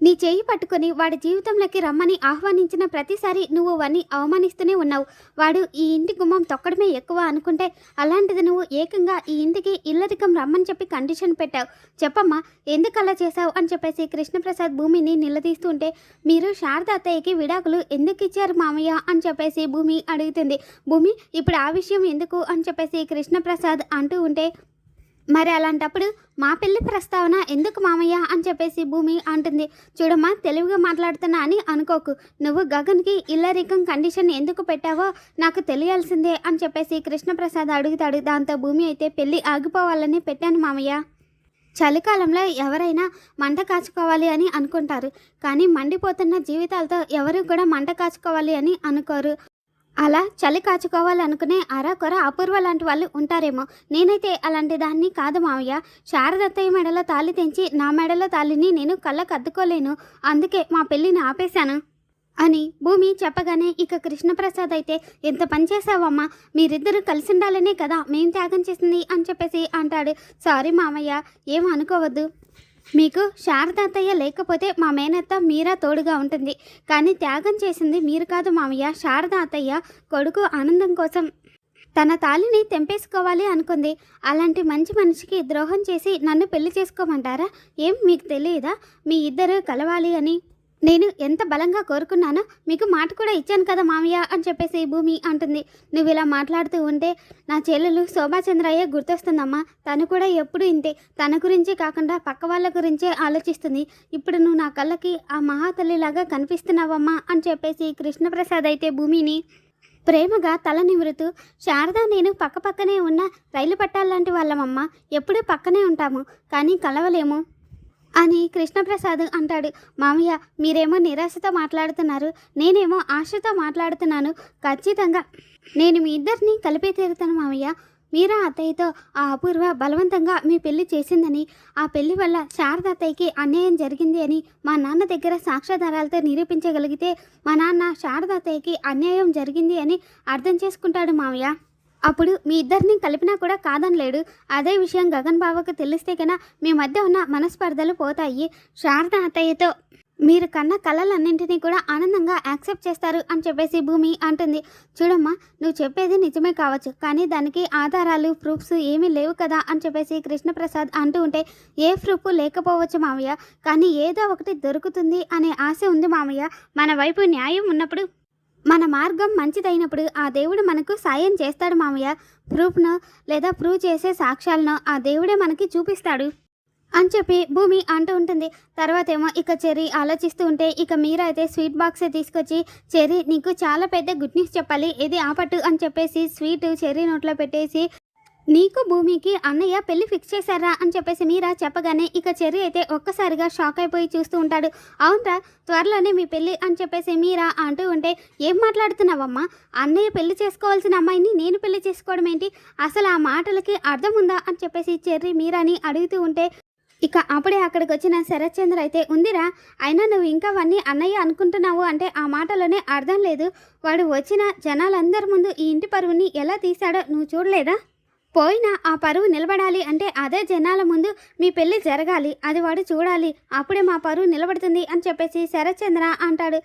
నీ చేయి పట్టుకొని వాడి జీవితంలోకి రమ్మని ఆహ్వానించిన ప్రతిసారి నువ్వు వాడిని అవమానిస్తూనే ఉన్నావు. వాడు ఈ ఇంటి గుమ్మం తొక్కడమే ఎక్కువ అనుకుంటే అలాంటిది నువ్వు ఏకంగా ఈ ఇంటికి ఇల్లరికం రమ్మని చెప్పి కండిషన్ పెట్టావు. చెప్పమ్మా ఎందుకు అలా చేశావు అని చెప్పేసి కృష్ణప్రసాద్ భూమిని నిలదీస్తుంటే మీరు శారద అత్తయ్యకి విడాకులు ఎందుకు ఇచ్చారు మామయ్య అని చెప్పేసి భూమి అడుగుతుంది. భూమి ఇప్పుడు ఆ విషయం ఎందుకు అని చెప్పేసి కృష్ణప్రసాద్ అంటూ ఉంటే మరి అలాంటప్పుడు మా పెళ్ళి ప్రస్తావన ఎందుకు మామయ్య అని చెప్పేసి భూమి అంటుంది. చూడమ్మా తెలివిగా మాట్లాడుతున్నా అని అనుకోకు. నువ్వు గగన్కి ఇల్లరికం కండిషన్ ఎందుకు పెట్టావో నాకు తెలియాల్సిందే అని చెప్పేసి కృష్ణప్రసాద్ అడుగుతాడు. దాంతో భూమి అయితే పెళ్ళి ఆగిపోవాలని పెట్టాను మామయ్య. చలికాలంలో ఎవరైనా మంట కాచుకోవాలి అని అనుకుంటారు. కానీ మండిపోతున్న జీవితాలతో ఎవరు కూడా మంట కాచుకోవాలి అని అనుకోరు. అలా చలి కాచుకోవాలనుకునే అరాకొర అపూర్వ లాంటి వాళ్ళు ఉంటారేమో. నేనైతే అలాంటి దాన్ని కాదు మావయ్య. శారదత్తయ్య మెడలో తాళి తెంచి నా మెడలో తాళిని నేను కళ్ళకు అద్దుకోలేను. అందుకే మా పెళ్ళిని ఆపేశాను. అని భూమి చెప్పగానే ఇక కృష్ణప్రసాద్ అయితే ఎంత పని చేసావమ్మా మీరిద్దరూ కలిసి ఉండాలనే కదా మేం త్యాగం చేసింది అని చెప్పేసి అంటాడు. సారీ మామయ్య ఏం అనుకోవద్దు. మీకు శారదాతయ్య లేకపోతే మా మేనత్త మీరా తోడుగా ఉంటుంది. కానీ త్యాగం చేసింది మీరు కాదు మామయ్య. శారదాతయ్య అత్తయ్య కొడుకు ఆనందం కోసం తన తాలిని తెంపేసుకోవాలి అనుకుంది. అలాంటి మంచి మనిషికి ద్రోహం చేసి నన్ను పెళ్ళి చేసుకోమంటారా? ఏం మీకు తెలియదా? మీ ఇద్దరు కలవాలి అని. నేను ఎంత బలంగా కోరుకున్నానో మీకు మాట కూడా ఇచ్చాను కదా మామయ్య అని చెప్పేసి భూమి అంటుంది. నువ్వు ఇలా మాట్లాడుతూ ఉంటే నా చెల్లెలు శోభాచంద్రయ్య గుర్తొస్తుందమ్మా. తను కూడా ఎప్పుడు ఇంతే. తన గురించి కాకుండా పక్క వాళ్ళ గురించే ఆలోచిస్తుంది. ఇప్పుడు నువ్వు నా కళ్ళకి ఆ మహాతల్లిలాగా కనిపిస్తున్నావమ్మా అని చెప్పేసి కృష్ణప్రసాద్ అయితే భూమిని ప్రేమగా తల నిమురుతూ శారద నేను పక్కపక్కనే ఉన్న రైలు పట్టాలంటి వాళ్ళమమ్మ. ఎప్పుడూ పక్కనే ఉంటాము. కానీ కలవలేము. అని కృష్ణప్రసాద్ అంటాడు. మామయ్య మీరేమో నిరాశతో మాట్లాడుతున్నారు. నేనేమో ఆశతో మాట్లాడుతున్నాను. ఖచ్చితంగా నేను మీ ఇద్దరిని కలిపే తీరుతాను మామయ్య. మీరా అత్తయ్యతో ఆ అపూర్వ బలవంతంగా మీ పెళ్ళి చేసిందని ఆ పెళ్ళి వల్ల శారద అత్తయ్యకి అన్యాయం జరిగింది అని మా నాన్న దగ్గర సాక్ష్యాధారాలతో నిరూపించగలిగితే మా నాన్న శారద అత్తయ్యకి అన్యాయం జరిగింది అని అర్థం చేసుకుంటాడు మామయ్య. అప్పుడు మీ ఇద్దరిని కలిపినా కూడా కాదనలేడు. అదే విషయం గగన్ బావకు తెలిస్తే కన్నా మీ మధ్య ఉన్న మనస్పర్ధలు పోతాయి. శారద అత్తయ్యతో మీరు కన్న కళలన్నింటినీ కూడా ఆనందంగా యాక్సెప్ట్ చేస్తారు అని చెప్పేసి భూమి అంటుంది. చూడమ్మా నువ్వు చెప్పేది నిజమే కావచ్చు కానీ దానికి ఆధారాలు ప్రూఫ్స్ ఏమీ లేవు కదా అని చెప్పేసి కృష్ణప్రసాద్ అంటూ ఉంటే ఏ ప్రూఫ్ లేకపోవచ్చు మామయ్య కానీ ఏదో ఒకటి దొరుకుతుంది అనే ఆశ ఉంది మామయ్య మన వైపు న్యాయం ఉన్నప్పుడు మన మార్గం మంచిదైనప్పుడు ఆ దేవుడు మనకు సాయం చేస్తాడు మామయ్య. ప్రూఫ్ను లేదా ప్రూవ్ చేసే సాక్ష్యాలను ఆ దేవుడే మనకి చూపిస్తాడు అని చెప్పి భూమి అంటూ ఉంటుంది. తర్వాత ఏమో ఇక చెర్రీ ఆలోచిస్తూ ఉంటే ఇక మీరైతే అయితే స్వీట్ బాక్స్ తీసుకొచ్చి చెర్రీ నీకు చాలా పెద్ద గుడ్ న్యూస్ చెప్పాలి ఇది ఆపట్టు అని చెప్పేసి స్వీట్ చెర్రీ నోట్లో పెట్టేసి నీకు భూమికి అన్నయ్య పెళ్ళి ఫిక్స్ చేశారా అని చెప్పేసి మీరా చెప్పగానే ఇక చెర్రి అయితే ఒక్కసారిగా షాక్ అయిపోయి చూస్తూ ఉంటాడు. అవునరా త్వరలోనే మీ పెళ్ళి అని చెప్పేసి మీరా అంటూ ఉంటే ఏం మాట్లాడుతున్నావమ్మా? అన్నయ్య పెళ్ళి చేసుకోవాల్సిన అమ్మాయిని నేను పెళ్ళి చేసుకోవడం ఏంటి? అసలు ఆ మాటలకి అర్థం ఉందా? అని చెప్పేసి చెర్రి మీరాని అడుగుతూ ఉంటే ఇక అప్పుడే అక్కడికి వచ్చిన శరత్చంద్ర అయితే ఉందిరా అయినా నువ్వు ఇంకా అవన్నీ అన్నయ్య అనుకుంటున్నావు అంటే ఆ మాటలోనే అర్థం లేదు. వాడు వచ్చిన జనాలందరి ముందు ఈ ఇంటి పరువుని ఎలా తీశాడో నువ్వు చూడలేదా? పోయిన ఆ పరువు నిలబడాలి అంటే అదే జనాల ముందు మీ పెళ్ళి జరగాలి అది వాడు చూడాలి అప్పుడే మా పరువు నిలబడుతుంది అని చెప్పేసి శరత్చంద్ర అంటాడు.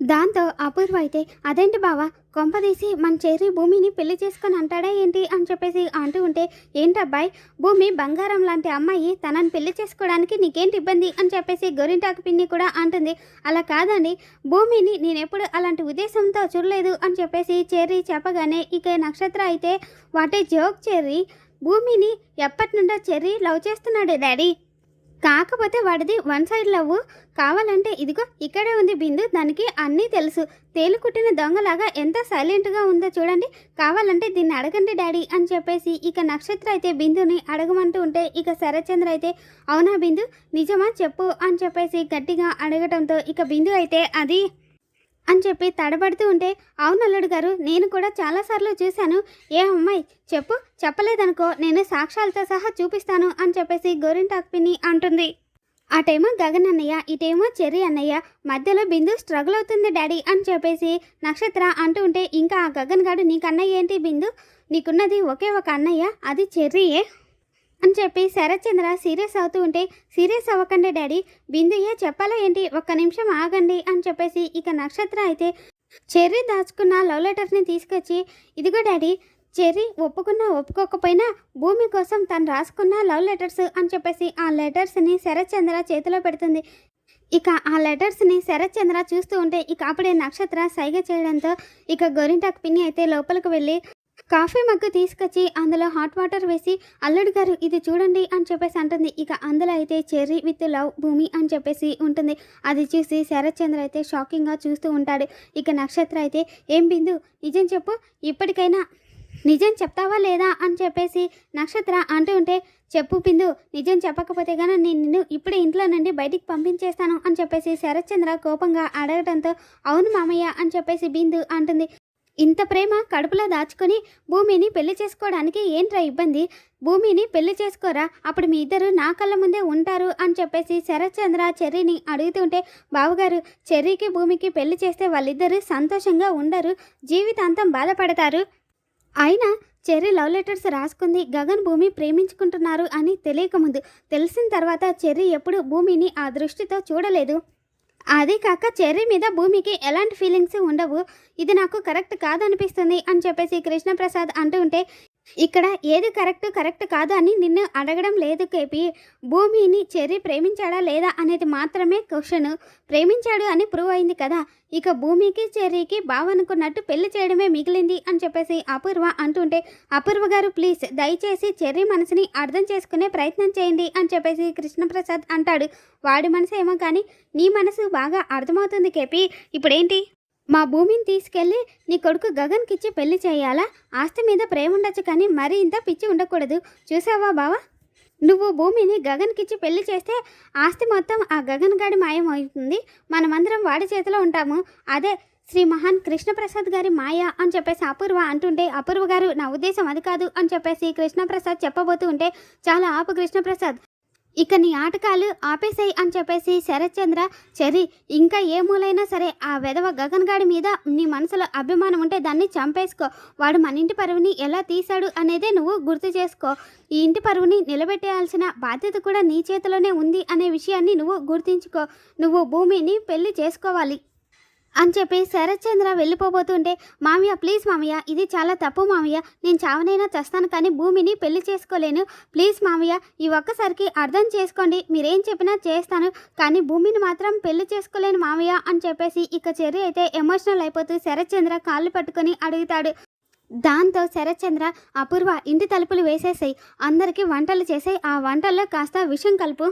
దాంతో అపూర్వ అయితే అదేంటి బావా కొంపదీసి మన చెర్రీ భూమిని పెళ్ళి చేసుకొని అంటాడా ఏంటి అని చెప్పేసి అంటూ ఉంటే ఏంటబ్బాయి భూమి బంగారం లాంటి అమ్మాయి తనని పెళ్ళి చేసుకోవడానికి నీకేంటి ఇబ్బంది? అని చెప్పేసి గొరింటాకు పిన్ని కూడా అంటుంది. అలా కాదండి భూమిని నేను ఎప్పుడు అలాంటి ఉద్దేశంతో చూడలేదు అని చెప్పేసి చెర్రీ చెప్పగానే ఇక నక్షత్ర అయితే వాటే జోక్ చెర్రీ భూమిని ఎప్పటి నుండో చెర్రీ లవ్ చేస్తున్నాడు డాడీ. కాకపోతే వాడిది వన్ సైడ్ లవ్ కావాలంటే ఇదిగో ఇక్కడే ఉంది బిందు దానికి అన్నీ తెలుసు. తేలుకుట్టిన దొంగలాగా ఎంత సైలెంట్గా ఉందో చూడండి. కావాలంటే దీన్ని అడగండి డాడీ అని చెప్పేసి ఇక నక్షత్ర అయితే బిందుని అడగమంటూ ఉంటే ఇక శరత్చంద్ర అయితే అవునా బిందు? నిజమా చెప్పు అని చెప్పేసి గట్టిగా అడగటంతో ఇక బిందు అయితే అది అని చెప్పి తడబడుతూ ఉంటే అవును అల్లుడు గారు నేను కూడా చాలాసార్లు చూశాను. ఏ అమ్మాయి? చెప్పు చెప్పలేదనుకో నేను సాక్ష్యాలతో సహా చూపిస్తాను అని చెప్పేసి గోరింటాక్ పిన్ని అంటుంది. అటేమో గగన్ అన్నయ్య ఇటేమో చెర్రీ అన్నయ్య మధ్యలో బిందు స్ట్రగుల్ అవుతుంది డాడీ అని చెప్పేసి నక్షత్ర అంటూ ఉంటే ఇంకా ఆ గగన్ గాడు నీకు అన్నయ్య ఏంటి బిందు? నీకున్నది ఒకే ఒక అన్నయ్య అది చెర్రీయే. అని చెప్పి శరత్చంద్ర సీరియస్ అవుతూ ఉంటే సీరియస్ అవ్వకండి డాడీ. బిందుయే చెప్పాలా ఏంటి? ఒక్క నిమిషం ఆగండి అని చెప్పేసి ఇక నక్షత్ర అయితే చెర్రీ దాచుకున్న లవ్ లెటర్ని తీసుకొచ్చి ఇదిగో డాడీ చెర్రీ ఒప్పుకున్నా ఒప్పుకోకపోయినా భూమి కోసం తను రాసుకున్న లవ్ లెటర్స్ అని చెప్పేసి ఆ లెటర్స్ని శరత్చంద్ర చేతిలో పెడుతుంది. ఇక ఆ లెటర్స్ని శరత్చంద్ర చూస్తూ ఉంటే ఇక అప్పుడే నక్షత్ర సైగ చేయడంతో ఇక గోరింటాకు పిన్ని అయితే లోపలికి వెళ్ళి కాఫీ మగ్గు తీసుకొచ్చి అందులో హాట్ వాటర్ వేసి అల్లుడు గారు ఇది చూడండి అని చెప్పేసి అంటుంది. ఇక అందులో అయితే చెర్రీ విత్ లవ్ భూమి అని చెప్పేసి ఉంటుంది. అది చూసి శరత్చంద్ర అయితే షాకింగ్గా చూస్తూ ఉంటాడు. ఇక నక్షత్ర అయితే ఏం బిందు నిజం చెప్పు. ఇప్పటికైనా నిజం చెప్తావా లేదా? అని చెప్పేసి నక్షత్ర అంటూ ఉంటే చెప్పు పిందు నిజం చెప్పకపోతే కానీ నేను నిన్ను ఇప్పుడే ఇంట్లో నుండి బయటికి పంపించేస్తాను అని చెప్పేసి శరత్చంద్ర కోపంగా అడగడంతో అవును మామయ్య అని చెప్పేసి బిందు అంటుంది. ఇంత ప్రేమ కడుపులో దాచుకొని భూమిని పెళ్ళి చేసుకోవడానికి ఏంట్రా ఇబ్బంది? భూమిని పెళ్ళి చేసుకోరా? అప్పుడు మీ ఇద్దరు నా కళ్ళ ముందే ఉంటారు అని చెప్పేసి శరత్చంద్ర చెర్రీని అడుగుతుంటే బావగారు చెర్రీకి భూమికి పెళ్ళి చేస్తే వాళ్ళిద్దరూ సంతోషంగా ఉండరు. జీవితాంతం బాధపడతారు. అయినా చెర్రీ లవ్ లెటర్స్ రాసుకుంది. గగన్ భూమి ప్రేమించుకుంటున్నారు అని తెలియకముందు. తెలిసిన తర్వాత చెర్రీ ఎప్పుడు భూమిని ఆ దృష్టితో చూడలేదు. అదే కాక చెర్రీ మీద భూమికి ఎలాంటి ఫీలింగ్స్ ఉండవు. ఇది నాకు కరెక్ట్ కాదనిపిస్తుంది అని చెప్పేసి కృష్ణప్రసాద్ అంటూ ఉంటే ఇక్కడ ఏది కరెక్ట్ కరెక్ట్ కాదు అని నిన్ను అడగడం లేదు కేపీ. భూమిని చెర్రీ ప్రేమించాడా లేదా అనేది మాత్రమే క్వశ్చన్. ప్రేమించాడు అని ప్రూవ్ అయింది కదా. ఇక భూమికి చెర్రీకి బావనుకున్నట్టు పెళ్ళి చేయడమే మిగిలింది అని చెప్పేసి అపూర్వ అంటుంటే అపూర్వ గారు ప్లీజ్ దయచేసి చెర్రీ మనసుని అర్థం చేసుకునే ప్రయత్నం చేయండి అని చెప్పేసి కృష్ణప్రసాద్ అంటాడు. వాడి మనసు ఏమో కానీ నీ మనసు బాగా అర్థమవుతుంది కేపీ. ఇప్పుడేంటి? మా భూమిని తీసుకెళ్ళి నీ కొడుకు గగన్కిచ్చి పెళ్ళి చేయాలా? ఆస్తి మీద ప్రేమ ఉండొచ్చు కానీ మరీ ఇంత పిచ్చి ఉండకూడదు. చూసావా బావా? నువ్వు భూమిని గగన్కిచ్చి పెళ్ళి చేస్తే ఆస్తి మొత్తం ఆ గగన్ గాడి మాయం అవుతుంది మనమందరం వాడి చేతిలో ఉంటాము. అదే శ్రీ మహాన్ కృష్ణప్రసాద్ గారి మాయ అని చెప్పేసి అపూర్వ అంటుంటే అపూర్వ గారు నా ఉద్దేశం అది కాదు అని చెప్పేసి కృష్ణప్రసాద్ చెప్పబోతూ ఉంటే చాలా ఆపు కృష్ణప్రసాద్. ఇక నీ ఆటకాలు ఆపేసేయి అని చెప్పేసి శరత్చంద్ర చెరి ఇంకా ఏ మూలైనా సరే ఆ వెధవ గగన్ గాడి మీద నీ మనసులో అభిమానం ఉంటే దాన్ని చంపేసుకో. వాడు మన ఇంటి పరువుని ఎలా తీశాడు అనేదే నువ్వు గుర్తు చేసుకో. ఈ ఇంటి పరువుని నిలబెట్టేయాల్సిన బాధ్యత కూడా నీ చేతిలోనే ఉంది అనే విషయాన్ని నువ్వు గుర్తించుకో. నువ్వు భూమిని పెళ్ళి చేసుకోవాలి. అని చెప్పి శరత్చంద్ర వెళ్ళిపోబోతుంటే మామయ్య ప్లీజ్ మామయ్య ఇది చాలా తప్పు మామయ్య. నేను చావనైనా చస్తాను కానీ భూమిని పెళ్ళి చేసుకోలేను. ప్లీజ్ మామయ్య ఈ ఒక్కసారికి అర్థం చేసుకోండి. మీరేం చెప్పినా చేస్తాను కానీ భూమిని మాత్రం పెళ్ళి చేసుకోలేను మామయ్య అని చెప్పేసి ఇక చెర్రి అయితే ఎమోషనల్ అయిపోతూ శరత్చంద్ర కాళ్ళు పట్టుకొని అడుగుతాడు. దాంతో శరత్చంద్ర అపూర్వ ఇంటి తలుపులు వేసేసాయి. అందరికీ వంటలు చేసాయి. ఆ వంటల్లో కాస్త విషం కలుపు.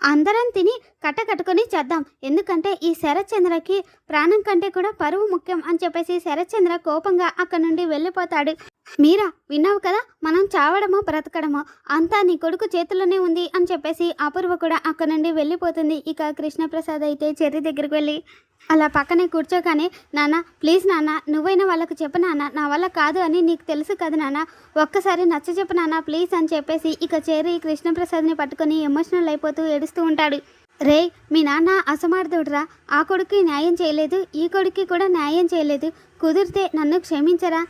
అందరం తిని కట్ట కట్టుకొని చేద్దాం. ఎందుకంటే ఈ శరత్చంద్రకి ప్రాణం కంటే కూడా పరువు ముఖ్యం అని చెప్పేసి శరత్చంద్ర కోపంగా అక్కడి నుండి వెళ్ళిపోతాడు. మీరా విన్నావు కదా? మనం చావడమో బ్రతకడమో అంతా నీ కొడుకు చేతుల్లోనే ఉంది అని చెప్పేసి అపూర్వ కూడా అక్కడి నుండి వెళ్ళిపోతుంది. ఇక కృష్ణప్రసాద్ అయితే చెర్రి దగ్గరికి వెళ్ళి అలా పక్కనే కూర్చోగానే నాన్న ప్లీజ్ నాన్న నువ్వైనా వాళ్ళకు చెప్పు నాన్న నా వల్ల కాదు అని నీకు తెలుసు కదా నాన్న? ఒక్కసారి నచ్చ చెప్పు నాన్న ప్లీజ్ అని చెప్పేసి ఇక చేరి కృష్ణప్రసాద్ని పట్టుకొని ఎమోషనల్ అయిపోతూ ఏడుస్తూ ఉంటాడు. రే మీ నాన్న అసమార్థుడురా ఆ కొడుకు న్యాయం చేయలేదు ఈ కొడుక్కి కూడా న్యాయం చేయలేదు. కుదిరితే నన్ను క్షమించరా?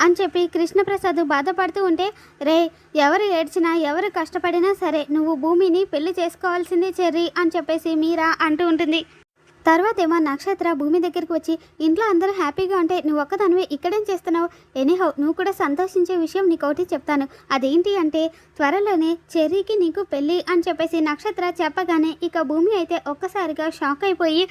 అని చెప్పి కృష్ణప్రసాద్ బాధపడుతూ ఉంటే రే ఎవరు ఏడ్చినా ఎవరు కష్టపడినా సరే నువ్వు భూమిని పెళ్ళి చేసుకోవాల్సిందే చెర్రి అని చెప్పేసి మీరా అంటూ ఉంటుంది. తర్వాత ఏమో నక్షత్ర భూమి దగ్గరికి వచ్చి ఇంట్లో అందరూ హ్యాపీగా ఉంటే నువ్వు ఒక్కదానివే ఇక్కడేం చేస్తున్నావు? ఎనీహౌ నువ్వు కూడా సంతోషించే విషయం నీకు ఒకటి చెప్తాను. అదేంటి అంటే త్వరలోనే చెర్రీకి నీకు పెళ్ళి అని చెప్పేసి నక్షత్ర చెప్పగానే ఇక భూమి అయితే ఒక్కసారిగా షాక్ అయిపోయి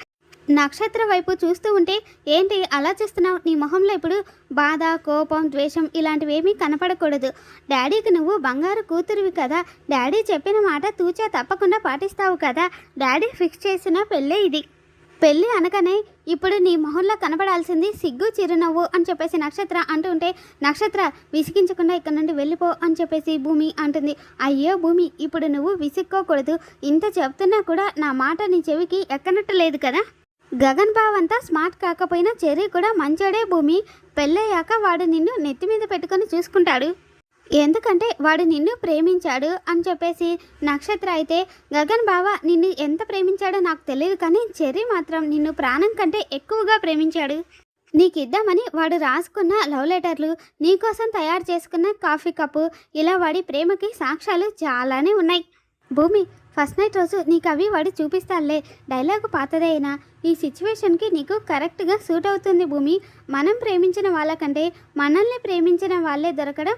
నక్షత్ర వైపు చూస్తూ ఉంటే ఏంటి అలా చూస్తున్నావు? నీ మొహంలో ఇప్పుడు బాధ కోపం ద్వేషం ఇలాంటివేమీ కనపడకూడదు. డాడీకి నువ్వు బంగారు కూతురివి కదా. డాడీ చెప్పిన మాట తూచా తప్పకుండా పాటిస్తావు కదా. డాడీ ఫిక్స్ చేసిన పెళ్ళే ఇది. పెళ్ళి అనగానే ఇప్పుడు నీ మొహంలో కనపడాల్సింది సిగ్గు చిరునవ్వు అని చెప్పేసి నక్షత్ర అంటుంటే నక్షత్ర విసిగించకుండా ఇక్కడ నుండి వెళ్ళిపో అని చెప్పేసి భూమి అంటుంది. అయ్యో భూమి ఇప్పుడు నువ్వు విసుక్కోకూడదు. ఇంత చెప్తున్నా కూడా నా మాట నీ చెవికి ఎక్కనట్టు లేదు కదా? గగన్ బావ్ అంతా స్మార్ట్ కాకపోయినా చెర్రీ కూడా మంచోడే భూమి. పెళ్ళయ్యాక వాడు నిన్ను నెత్తి మీద పెట్టుకొని చూసుకుంటాడు. ఎందుకంటే వాడు నిన్ను ప్రేమించాడు అని చెప్పేసి నక్షత్ర అయితే గగన్ బావ నిన్ను ఎంత ప్రేమించాడో నాకు తెలియదు కానీ చెర్రీ మాత్రం నిన్ను ప్రాణం కంటే ఎక్కువగా ప్రేమించాడు. నీకు ఇద్దామని వాడు రాసుకున్న లవ్ లెటర్లు నీకోసం తయారు చేసుకున్న కాఫీ కప్పు ఇలా వాడి ప్రేమకి సాక్ష్యాలు చాలానే ఉన్నాయి. భూమి ఫస్ట్ నైట్ రోజు నీకు అవి వాడు చూపిస్తాలే డైలాగ్ పాతదైనా ఈ సిచ్యువేషన్కి నీకు కరెక్ట్గా సూట్ అవుతుంది భూమి. మనం ప్రేమించిన వాళ్ళకంటే మనల్ని ప్రేమించిన వాళ్ళే దొరకడం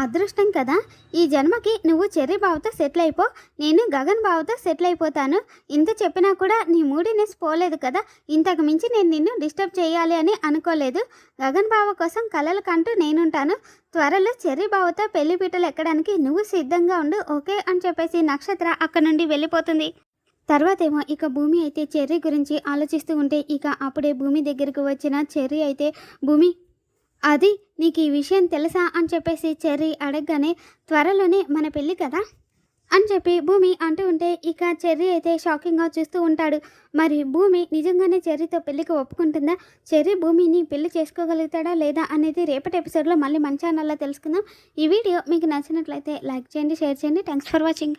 అదృష్టం కదా. ఈ జన్మకి నువ్వు చెర్రీ బావతో సెటిల్ అయిపో నేను గగన్ బావతో సెటిల్ అయిపోతాను. ఇంత చెప్పినా కూడా నీ మూడీనెస్ పోలేదు కదా. ఇంతకు మించి నేను నిన్ను డిస్టర్బ్ చేయాలి అని అనుకోలేదు. గగన్ బావ కోసం కలలు కంటూ నేనుంటాను. త్వరలో చెర్రీ బావతో పెళ్ళి పీటలు ఎక్కడానికి నువ్వు సిద్ధంగా ఉండు ఓకే అని చెప్పేసి నక్షత్ర అక్కడ నుండి వెళ్ళిపోతుంది. తర్వాతేమో ఇక భూమి అయితే చెర్రీ గురించి ఆలోచిస్తూ ఉంటే ఇక అప్పుడే భూమి దగ్గరకు వచ్చిన చెర్రీ అయితే భూమి అది నీకు ఈ విషయం తెలుసా అని చెప్పేసి చెర్రీ అడగగానే త్వరలోనే మన పెళ్ళి కదా? అని చెప్పి భూమి అంటూ ఉంటే ఇక చెర్రీ అయితే షాకింగ్గా చూస్తూ ఉంటాడు. మరి భూమి నిజంగానే చెర్రీతో పెళ్ళికి ఒప్పుకుంటుందా? చెర్రీ భూమిని పెళ్ళి చేసుకోగలుగుతాడా లేదా అనేది రేపటి ఎపిసోడ్లో మళ్ళీ మంచి ఛానల్లో తెలుసుకుందాం. ఈ వీడియో మీకు నచ్చినట్లయితే లైక్ చేయండి షేర్ చేయండి. Thanks for watching